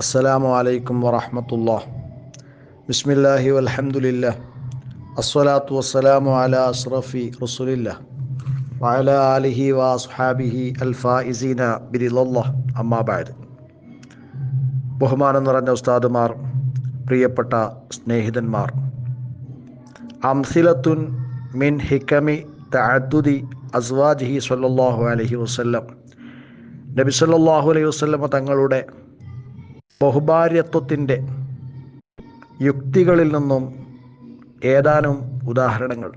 അസ്സലാമു അലൈക്കും വറഹമത്തുല്ലാ ബിസ്മില്ലാഹി വൽഹംദുലില്ലാ അസ്സലാത്തു വസ്സലാമു അല അഷ്റഫി റസുലില്ല വഅല ആലിഹി വഅസ്ഹാബിഹി അൽഫായിസീന ബിരിലല്ലാഹ് അമ്മാബാദ് ബഹുമാനം നിറഞ്ഞ ഉസ്താദുമാർ പ്രിയപ്പെട്ട സ്നേഹിതന്മാർ അംസിലത്തുൻ മിൻ ഹിക്കമി തഅദ്ദുദി അസ്വാജിഹി സ്വല്ലല്ലാഹു അലൈഹി വസല്ലം നബി സല്ലല്ലാഹു അലൈഹി വസല്ലമ തങ്ങളുടെ ബഹുഭാര്യത്വത്തിന്റെ യുക്തികളിൽ നിന്നും ഏതാനും ഉദാഹരണങ്ങൾ.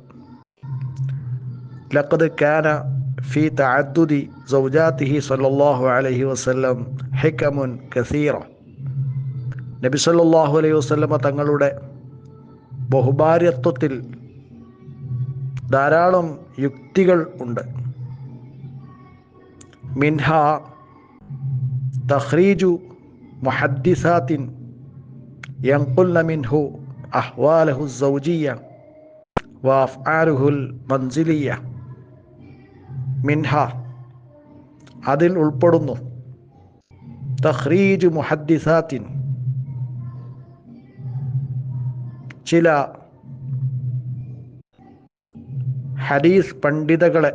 ലക്കത് കാന ഫി തഅദ്ദുദി സൗജാത്തിഹി സല്ലല്ലാഹു അലൈഹി വസല്ലം ഹിക്കമുൻ കസീറ. നബി സല്ലല്ലാഹു അലൈഹി വസല്ലമ തങ്ങളുടെ ബഹുഭാര്യത്വത്തിൽ ധാരാളം യുക്തികൾ ഉണ്ട്. മിൻഹ തഖ്രീജു മുഹദ്ദിസാത്തിൻ യൻഖുൽന മിൻഹു അഹ്വാലഹു الزوجية وأفعاله المنزلية മിൻഹ അതിൽ ഉൾപ്പെടുന്നു തഖ്രീജ് മുഹദ്ദിസാത്തിൻ ചില ഹദീസ് പണ്ഡിതകളെ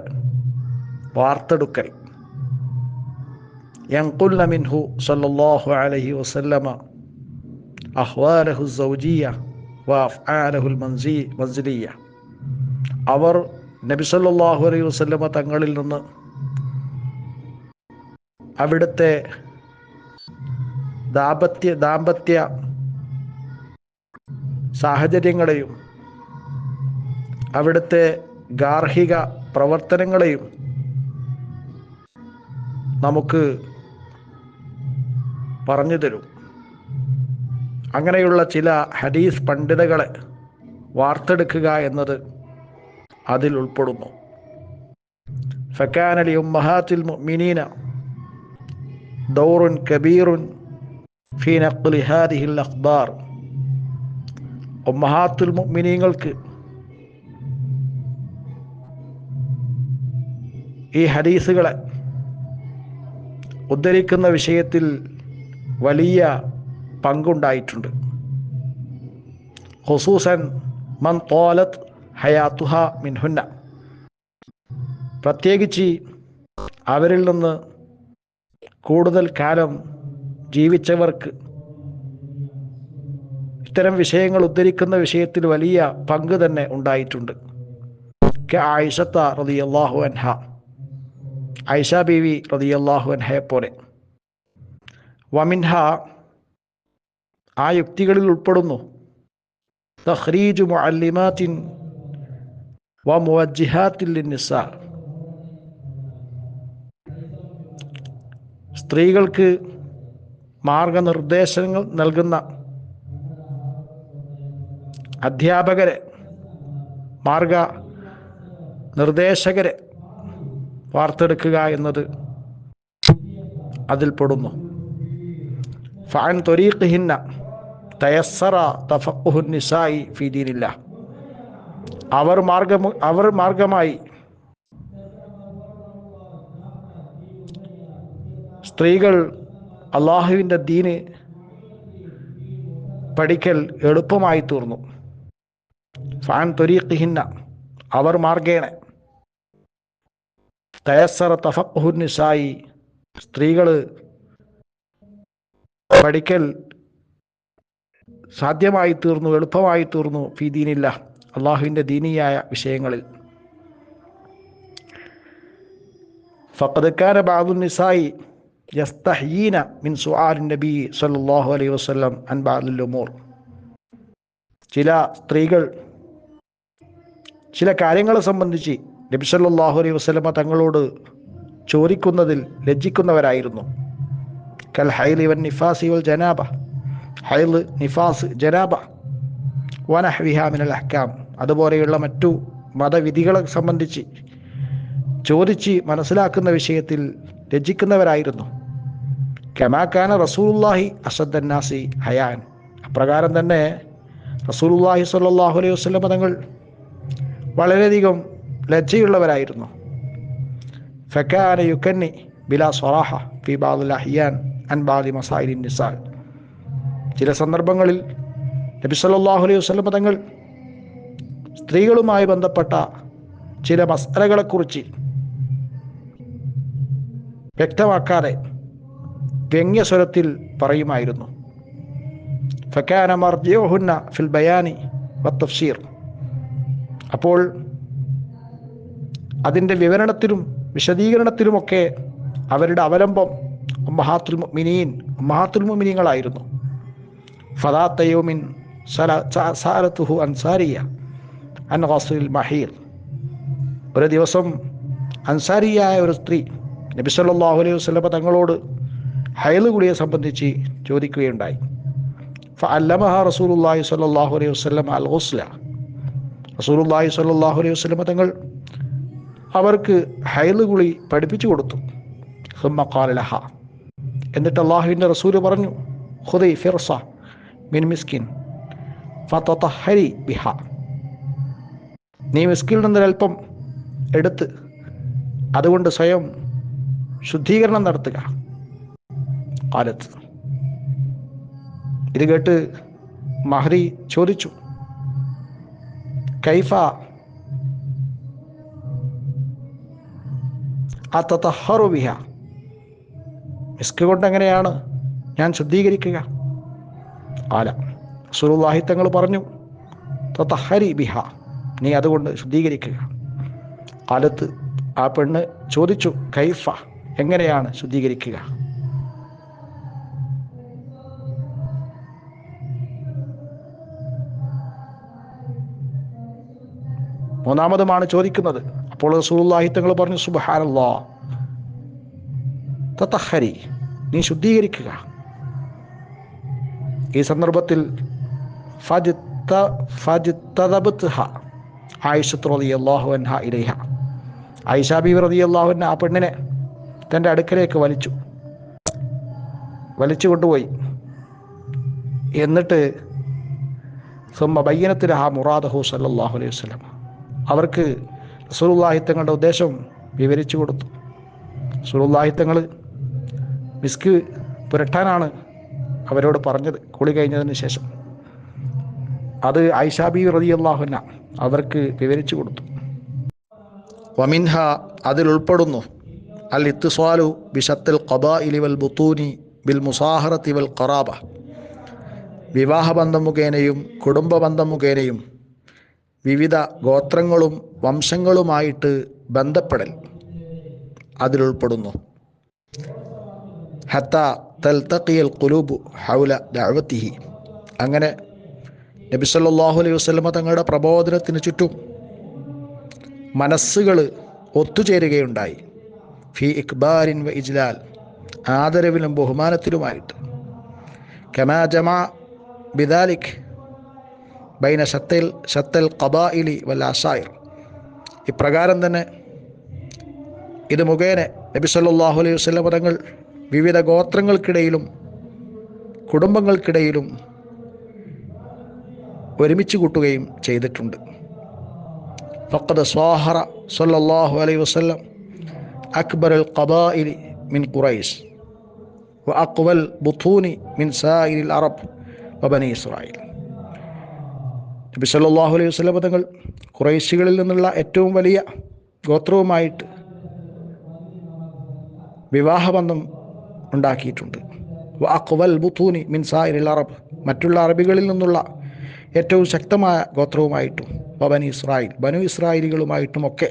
വാർത്തെടുക്കൽ ينقلن منه صلى الله عليه وسلم أحواله الزوجية وأفعاله المنزلية അവർ നബി സല്ലല്ലാഹു അലൈഹി വസല്ലമ തങ്ങളിൽ നിന്ന് അവിടുത്തെ ദാമ്പത്യ ദാമ്പത്യ സാഹചര്യങ്ങളെയും അവിടുത്തെ ഗാർഹിക പ്രവർത്തനങ്ങളെയും നമുക്ക് പറഞ്ഞു തരും. അങ്ങനെയുള്ള ചില ഹദീസ് പണ്ഡിതകളെ വാർത്തെടുക്കുക എന്നത് അതിൽ ഉൾപ്പെടുന്നു. ഫക്കാനലി ഉമ്മഹാത്തിൽ മിനീന ദൗറുൻ കബീറുൻ ഫീ നഖ്ലി ഹാദിഹിൽ അഖ്ബാർ. ഉമ്മഹാത്തുൽ മുഅ്മിനീങ്ങൾക്ക് ഈ ഹദീസുകളെ ഉദ്ധരിക്കുന്ന വിഷയത്തിൽ വലിയ പങ്കുണ്ടായിട്ടുണ്ട്. ഹുസൂസൻ മൻ തോലത്ത് ഹയാത്തുഹ മിൻഹുന്ന പ്രത്യേകിച്ച് അവരിൽ നിന്ന് കൂടുതൽ കാലം ജീവിച്ചവർക്ക് ഇത്തരം വിഷയങ്ങൾ ഉദ്ധരിക്കുന്ന വിഷയത്തിൽ വലിയ പങ്ക് തന്നെ ഉണ്ടായിട്ടുണ്ട്. കെ ആയിഷത്ത റളിയല്ലാഹു അൻഹ ഐഷ ബീവി റളിയല്ലാഹു അൻഹയെ പോലെ. വമിൻഹ ആ യുക്തികളിൽ ഉൾപ്പെടുന്നു. തഹ്രീജു മുഅല്ലിമാത്തിൻ വ മുവജ്ജിഹാത്തിൽ ലിന്നിസ സ്ത്രീകൾക്ക് മാർഗനിർദ്ദേശങ്ങൾ നൽകുന്ന അധ്യാപകരെ മാർഗ നിർദ്ദേശകരെ വാർത്തെടുക്കുക എന്നത് അതിൽപ്പെടുന്നു ഫാൻ തൊരീഖിഹിന്ന തയസ്സറ തഫഖുഹുൻ നിസായി ഫിദീനില്ല അവർ മാർഗം അവർ മാർഗമായി സ്ത്രീകൾ അള്ളാഹുവിന്റെ ദീന് പഠിക്കൽ എളുപ്പമായി തീർന്നു. ഫാൻ തൊരീഖിഹിന്ന അവർ മാർഗേണ തയസ്സറ തഫഖുഹുൻ നിസായി സ്ത്രീകൾ പഠിക്കൽ സാധ്യമായി തീർന്നു എളുപ്പമായി തീർന്നു ഫി ദീനില്ല അള്ളാഹുവിന്റെ ദീനീയായ വിഷയങ്ങളിൽ. ഫക്കതക്കാര ബാദു നിസായി യസ്തഹീന മിൻ സുആലിൻ നബി സല്ലല്ലാഹു അലൈഹി വസല്ലം അൻ ബാദുൽ ഉമൂർ. ചില സ്ത്രീകൾ ചില കാര്യങ്ങളെ സംബന്ധിച്ച് നബി സല്ലല്ലാഹു അലൈഹി വസല്ലമ തങ്ങളോട് ചോദിക്കുന്നതിൽ ലജ്ജിക്കുന്നവരായിരുന്നു. കൽ വൻ നിഫാസി വൽ ജനാബ ഹൈൽ നിഫാസ് ജനാബ വനഹ്വിഹ മിനൽ അഹ്കാം അതുപോലെയുള്ള മറ്റു മതവിധികളെ സംബന്ധിച്ച് ചോദിച്ച് മനസ്സിലാക്കുന്ന വിഷയത്തിൽ രചിക്കുന്നവരായിരുന്നു. കമാക്കാന റസൂലുല്ലാഹി അസദ്ദന്നാസി ഹയാൻ. അപ്രകാരം തന്നെ റസൂലുല്ലാഹി സ്വല്ലല്ലാഹു അലൈഹി വസ്ലം തങ്ങൾ വളരെയധികം ലജ്ജയുള്ളവരായിരുന്നു. ഫക്കാന യുക്കന്നി ബിലാ സൊറാഹ ഫി അഹിയാൻ. അൻ ബാദി മസായിലിൻ നിസാൽ ചില സന്ദർഭങ്ങളിൽ നബി സല്ലാഹു അലൈഹി വസ്ലം തങ്ങൾ സ്ത്രീകളുമായി ബന്ധപ്പെട്ട ചില മസലകളെക്കുറിച്ച് വ്യക്തമാക്കാതെ വ്യംഗ്യസ്വരത്തിൽ പറയുമായിരുന്നു. ഫക്കാന മർജിയോഹുന്ന ഫിൽ ബയാനി വത്തഫ്സീർ അപ്പോൾ അതിന്റെ വിവരണത്തിലും വിശദീകരണത്തിലുമൊക്കെ അവരുടെ അവലംബം മഹാത്തുൽ മിനീൻ മഹാത്തുൽ മുമിനീങ്ങളായിരുന്നു ഫദാത്തയോമിൻ സാരത്തുഹു അൻസാരിയ അൻ ഖാസുൽ മഹീർ. ഒരു ദിവസം അൻസാരിയായ ഒരു സ്ത്രീ നബി സല്ലല്ലാഹു അലൈഹി വസ്ലമ തങ്ങളോട് ഹൈൽ കുളിയെ സംബന്ധിച്ച് ചോദിക്കുകയുണ്ടായി. അല്ലമഹ റസൂലുള്ളാഹി സ്വല്ലല്ലാഹു അലൈഹി വസല്ലം അൽ ഹുസ്ല റസൂലുള്ളാഹി സ്വല്ലല്ലാഹു അലൈഹി വസ്ലമ തങ്ങൾ അവർക്ക് ഹൈൽ കുളി പഠിപ്പിച്ചു കൊടുത്തു. സുമ്മ ഖാല ലഹ. എന്നിട്ട് അള്ളാഹുവിന്റെ റസൂൽ പറഞ്ഞു ഹുദൈ ഫിർസ മിൻ മിസ്കിൻ ഹരി ബിഹ. നീ മിസ്കിൽ നിന്നൊരൽപ്പം എടുത്ത് അതുകൊണ്ട് സ്വയം ശുദ്ധീകരണം നടത്തുക കാലത്ത്. ഇത് കേട്ട് മഹരി ചോദിച്ചു കൈഫ അത്തഹറു ബിഹ? മിസ്ക് കൊണ്ട് എങ്ങനെയാണ്? ഞാൻ ശുദ്ധീകരിക്കുക. ആല. സുറുല്ലാഹി പറഞ്ഞു തത്തഹരി ബിഹ. നീ അതുകൊണ്ട് ശുദ്ധീകരിക്കുക. കാലത്ത് ആ പെണ്ണ് ചോദിച്ചു കൈഫ എങ്ങനെയാണ് ശുദ്ധീകരിക്കുക? മൂന്നാമതുമാണ് ചോദിക്കുന്നത്. അപ്പോൾ തങ്ങൾ പറഞ്ഞു സുബ്ഹാനല്ലാ. തത്തഹരി നീ ശുദ്ധീകരിക്കുക. ഈ സന്ദർഭത്തിൽ ആയിഷത്ത് ആ പെണ്ണിനെ തന്റെ അടുക്കലേക്ക് വലിച്ചു. വലിച്ചു കൊണ്ടുപോയി. എന്നിട്ട് സുമ്മ ആ മുറാദഹു സല്ലല്ലാഹു അലൈഹി വസ്ലം അവർക്ക് റസൂലുള്ളാഹി തങ്ങളുടെ ഉദ്ദേശം വിവരിച്ചു കൊടുത്തു. റസൂലുള്ളാഹി മിസ്ക് പുരട്ടാനാണ് അവരോട് പറഞ്ഞത്. കുളി കഴിഞ്ഞതിന് ശേഷം. അത് ഐഷാബി റളിയല്ലാഹുന അവർക്ക് വിവരിച്ചു കൊടുത്തു. വമിൻഹ അതിൽ ഉൾപ്പെടുന്നു. അൽ ഇത്തിസ്വാലു ബിഷത്തിൽ കബാ ഇലിവൽ ബുത്തൂനി ബിൽ മുസാഹറത്തി വൽ ഖറാബ. വിവാഹബന്ധം മുഖേനയും കുടുംബബന്ധം മുഖേനയും വിവിധ ഗോത്രങ്ങളും വംശങ്ങളുമായിട്ട് ബന്ധപ്പെടൽ അതിലുൾപ്പെടുന്നു ഹത്ത തൽത്തക്കിയൽ കുലൂബ് ഹൗല ദഅവത്തിഹി. അങ്ങനെ നബി സല്ലല്ലാഹു അലൈഹി വസല്ലമ തങ്ങളുടെ പ്രബോധനത്തിന് ചുറ്റും മനസ്സുകൾ ഒത്തുചേരുകയുണ്ടായി. ഫി ഇക്ബാരിൻ വ ഇജ്ലാൽ ആദരവിലും ബഹുമാനത്തിലുമായിട്ട്. കമാ ജമാ ബിദാലിഖ് ബൈന ഷത്തൽ ഷത്തൽ ഖബായിലി വൽ അഷായിർ ഇപ്രകാരം തന്നെ ഇത് മുഖേന നബി സല്ലല്ലാഹു അലൈഹി വസല്ലം തങ്ങൾ വിവിധ ഗോത്രങ്ങൾക്കിടയിലും കുടുംബങ്ങൾക്കിടയിലും ഒരുമിച്ച് കൂട്ടുകയും ചെയ്തിട്ടുണ്ട്. ഫക്കത് സ്വാഹറ സല്ലാഹു അലൈ വസ്ലം അക്ബർ അൽ ഖബായിലി മിൻ ഖുറൈസ് വ ബുത്തൂനി മിൻ സായിൽ അറബ് വബനി ഇസ്രായേൽ നബി സല്ലാഹു അലൈഹി വസ്ലം തങ്ങൾ ഖുറൈശികളിൽ നിന്നുള്ള ഏറ്റവും വലിയ ഗോത്രവുമായിട്ട് വിവാഹബന്ധം ഉണ്ടാക്കിയിട്ടുണ്ട്. അക്വൽ ബുത്തൂനി മിൻ സായിരിൽ അറബ്. മറ്റുള്ള അറബികളിൽ നിന്നുള്ള ഏറ്റവും ശക്തമായ ഗോത്രവുമായിട്ടും ബനു ഇസ്രായേൽ ബനു ഇസ്രായേലികളുമായിട്ടുമൊക്കെ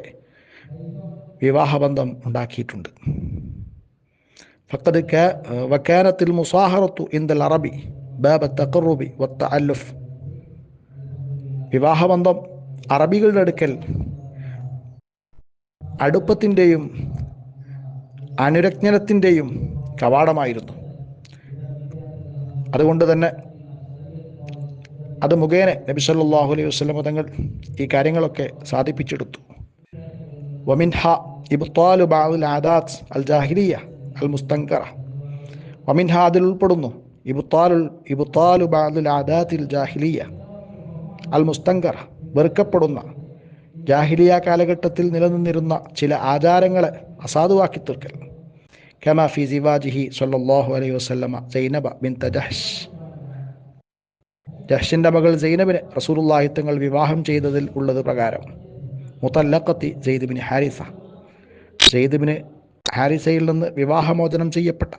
വിവാഹബന്ധം ഉണ്ടാക്കിയിട്ടുണ്ട്. ഫക്കത് വക്കാനത്തിൽ മുസാഹറത്തു ഇന്ദൽ അറബി ബാബ തക്കറുബി വത്ത അല്ലുഫ് വിവാഹബന്ധം അറബികളുടെ അടുക്കൽ അടുപ്പത്തിന്റെയും അനുരജ്ഞനത്തിന്റെയും കവാടമായിരുന്നു. അതുകൊണ്ട് തന്നെ അത് മുഖേന നബി സല്ലല്ലാഹു അലൈഹി വസല്ലം തങ്ങൾ ഈ കാര്യങ്ങളൊക്കെ സാധിപ്പിച്ചെടുത്തു. വമിൻഹ ഇബ്താലു ബാദുൽ ആദാത്ത് അൽ ജാഹിദിയ അൽ മുസ്തങ്കറ വമിൻഹ അതിൽ ഉൾപ്പെടുന്നു ഇബുത്താലുൽ ഇബുത്താലു ബഅദുൽ ആദാത്തിൽ ജാഹിലിയ അൽ മുസ്തങ്കറ വെറുക്കപ്പെടുന്ന ജാഹിലിയ കാലഘട്ടത്തിൽ നിലനിന്നിരുന്ന ചില ആചാരങ്ങളെ അസാധുവാക്കി തീർക്കൽ. കമാ زواجه صلى സല്ലല്ലാഹു അലൈഹി വസല്ലമ സൈനബ بنت جحش മകൾ ജൈനബിന് റസൂലുള്ളാഹി തങ്ങൾ വിവാഹം ചെയ്തതിൽ ഉള്ളത് പ്രകാരം. മുത്തല്ലക്കത്തി ജെയ്ദുബിന് ഹാരിസ. ജെയ്ദുബിന് ഹാരിസയിൽ നിന്ന് വിവാഹമോചനം ചെയ്യപ്പെട്ട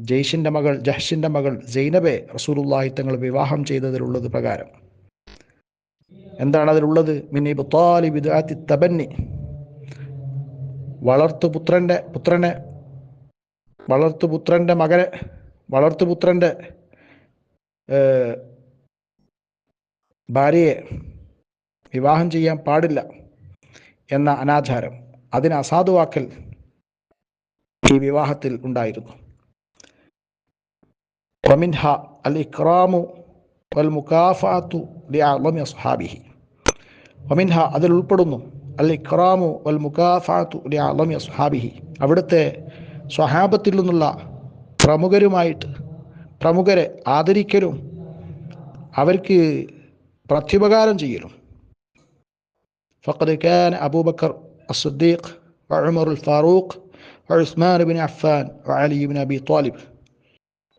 ജയ്ഷിന്റെ മകൾ ജഹ്ഷിന്റെ മകൾ സൈനബെ റസൂലുള്ളാഹി തങ്ങൾ വിവാഹം ചെയ്തതിലുള്ളത് പ്രകാരം. എന്താണ് അതിലുള്ളത് മിനി ബുത്താലി ബിദാത്തി തബന്നി. വളർത്തുപുത്രന്റെ പുത്രനെ വളർത്തുപുത്രന്റെ മകനെ വളർത്തുപുത്രന്റെ പുത്രന്റെ ഭാര്യയെ വിവാഹം ചെയ്യാൻ പാടില്ല എന്ന അനാചാരം അതിന് അസാധുവാക്കൽ ഈ വിവാഹത്തിൽ ഉണ്ടായിരുന്നു. വമിൻഹ അൽ ഇക്രാമു വൽ മുക്കാഫാത്തു അസ്ഹാബിഹി വമിൻഹ അതിൽ ഉൾപ്പെടുന്നു. അൽ ഇക്രാമു വൽ മുക്കാഫാത്തു ലിഅഅളമി അസ്ഹാബിഹി അവിടുത്തെ സ്വഹാബത്തിൽ നിന്നുള്ള പ്രമുഖരുമായിട്ട് പ്രമുഖരെ ആദരിക്കലും അവർക്ക് പ്രത്യുപകാരം ചെയ്യലും فقد كان أبو بكر الصديق وعمر الفاروق وعثمان بن عفان وعلي بن أبي طالب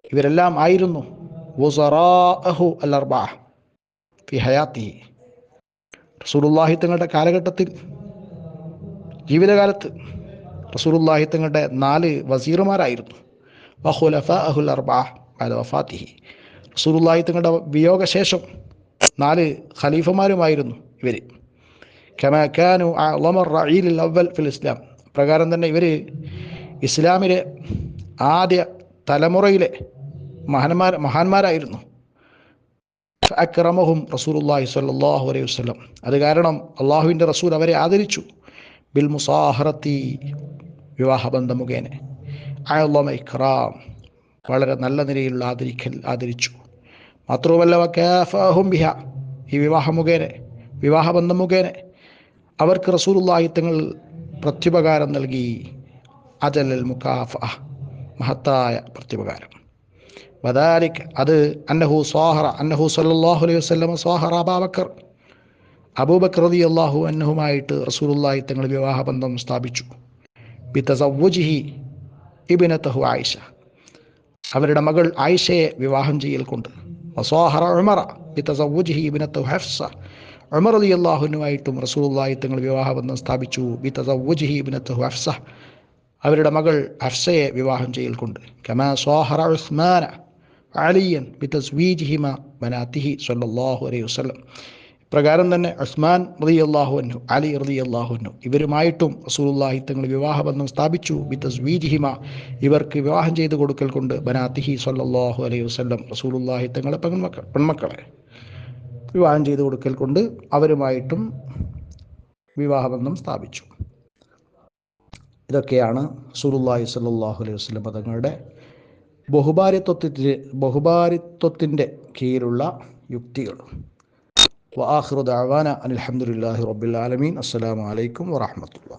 ഇവരെല്ലാം ആയിരുന്നു വുസറാഅഹു അൽ അർബഅ ഫി ഹയാത്തിഹി റസൂലുള്ളാഹി തങ്ങളുടെ കാലഘട്ടത്തിൽ ജീവിതകാലത്ത് റസൂലുള്ളാഹി തങ്ങളുടെ നാല് വസീറുമാരായിരുന്നു. വഖുലഫാഅഹുൽ അർബഅ അല വഫാത്തിഹി. തങ്ങളുടെ വിയോഗശേഷം നാല് ഖലീഫമാരുമായിരുന്നു ഇവർ കമാ അലമർ റഈൽ അവൽ ഫിൽ ഇസ്ലാം. പ്രകാരം തന്നെ ഇവർ ഇസ്ലാമിലെ ആദ്യ തലമുറയിലെ മഹാന്മാർ മഹാന്മാരായിരുന്നു. അക്രമഹും റസൂലുള്ളാഹി സ്വല്ലല്ലാഹു അലൈഹി വസ്ലം അത് കാരണം അള്ളാഹുവിന്റെ റസൂൽ അവരെ ആദരിച്ചു. ബിൽ മുസാഹറത്തി വിവാഹബന്ധം മുഖേന. ഇക്രാം വളരെ നല്ല നിലയിലുള്ള ആദരിക്കൽ ആദരിച്ചു. മാത്രവുമല്ല ബിഹ ഈ വിവാഹ മുഖേന വിവാഹബന്ധം മുഖേന അവർക്ക് റസൂലുള്ളാഹി തങ്ങൾ പ്രത്യുപകാരം നൽകി. അജലൽ മുക്കാഫ മഹത്തായ പ്രത്യുപകാരം. വദാലിക് അത് അന്നഹു സ്വാഹറ അന്നഹു സല്ലല്ലാഹു അലൈഹി വസല്ലം സ്വാഹറ അബാബക്കർ അബൂബക്കർ റതി അള്ളാഹു അന്നഹുമായിട്ട് റസൂലുള്ളാഹി തങ്ങൾ വിവാഹബന്ധം സ്ഥാപിച്ചു. ബിതസവ്വുജിഹി ഇബ്നതഹു ആയിഷ. അവരുടെ മകൾ ആയിഷയെ വിവാഹം ചെയ്യൽ കൊണ്ട്. വസ്വാഹറ ഉമറ ബിതസവ്വുജിഹി ഇബ്നതഹു ഹഫ്സ. ഉമർ അലി അള്ളാഹുനുമായിട്ടും റസൂലുള്ളാഹി തങ്ങൾ വിവാഹബന്ധം സ്ഥാപിച്ചു. ബിതസവ്വുജിഹി ഇബ്നതഹു ഹഫ്സ. അവരുടെ മകൾ ഹഫ്സയെ വിവാഹം ചെയ്യൽ കൊണ്ട്. കമാ സ്വാഹറ ഉസ്മാന. അലിയൻ ബിതസ്വീജിഹിമ ബനാത്തിഹി സല്ലാഹു അലൈഹി വസ്ലം പ്രകാരം തന്നെ ഉസ്മാൻ റതി അള്ളാഹുനു അലി റതി അള്ളാഹുനു ഇവരുമായിട്ടും റസൂലുള്ളാഹി തങ്ങൾ വിവാഹബന്ധം സ്ഥാപിച്ചു. ബിതസ്വീജിഹിമ ഇവർക്ക് വിവാഹം ചെയ്ത് കൊടുക്കൽ കൊണ്ട് ബനാത്തിഹി സല്ലാഹു അലൈഹി വസ്ലം റസൂലുള്ളാഹി തങ്ങളെ പെൺമക്കൾ പെൺമക്കളെ വിവാഹം ചെയ്ത് കൊടുക്കൽ കൊണ്ട് അവരുമായിട്ടും വിവാഹബന്ധം സ്ഥാപിച്ചു. ഇതൊക്കെയാണ് സുറുല്ലാഹി സല്ലാഹു അലൈഹി വസ്ലം പദങ്ങളുടെ ബഹുഭാരിത്വത്തിന്റെ ബഹുഭാരിത്വത്തിന്റെ കീഴിലുള്ള യുക്തികൾ. വാഹൃദ് അവാന അനിൽഹമുല്ലാഹി റബ്ബുൽ ആലമീൻ. അസ്സലാമു അലൈക്കും വറഹമത്തുള്ള